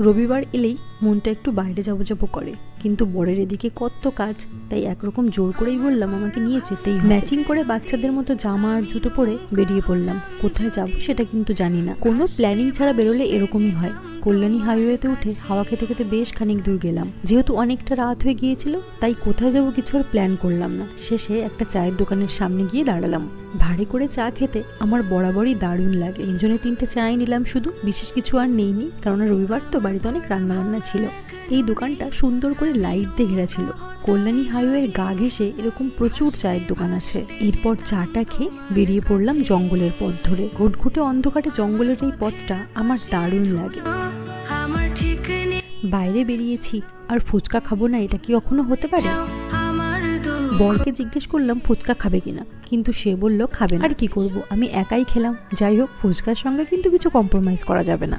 রবিবার এলেই মনটা একটু বাইরে যাব যাব করে। কিন্তু বরের এদিকে কত কাজ, তাই একরকম জোর করেই বললাম, আমাকে নিয়ে যেতেই ম্যাচিং করে বাচ্চাদের মতো জামা আর জুতো পরে বেরিয়ে পড়লাম। কোথায় যাব সেটা কিন্তু জানি না। কোনো প্ল্যানিং ছাড়া বেরোলে এরকমই হয়। কল্যাণী হাইওয়েতে উঠে হাওয়া খেতে খেতে বেশ খানিক দূর গেলাম। যেহেতু অনেকটা রাত হয়ে গিয়েছিল, তাই কোথায় যাব কিছু আর প্ল্যান করলাম না। শেষে একটা চায়ের দোকানের সামনে গিয়ে দাঁড়ালাম। ভারী করে চা খেতে আমার বরাবরই দারুণ লাগে। তিনজনে তিনটে চাই নিলাম শুধু, বিশেষ কিছু আর নেইনি কারণ রবিবার তো বাড়িতে অনেক রান্নাবান্না ছিল। এই দোকানটা সুন্দর করে লাইট দিয়ে ঘেরা ছিল। কল্যাণী হাইওয়ের গা ঘেসে এরকম প্রচুর চায়ের দোকান আছে। এরপর চাটা খেয়ে বেরিয়ে পড়লাম জঙ্গলের পথ ধরে। ঘুটঘুটে অন্ধকারে জঙ্গলের এই পথটা আমার দারুণ লাগে। বাইরে বেরিয়েছি, আর ফুচকা খাব না, এটা কি কখনো হতে পারে? বরকে জিজ্ঞেস করলাম, ফুচকা খাবে কিনা? কিন্তু সে বলল, খাবে না। আর কি করব? আমি একাই খেলাম। যাই হোক, ফুচকার সঙ্গে কিন্তু কিছু কম্প্রোমাইজ করা যাবে না।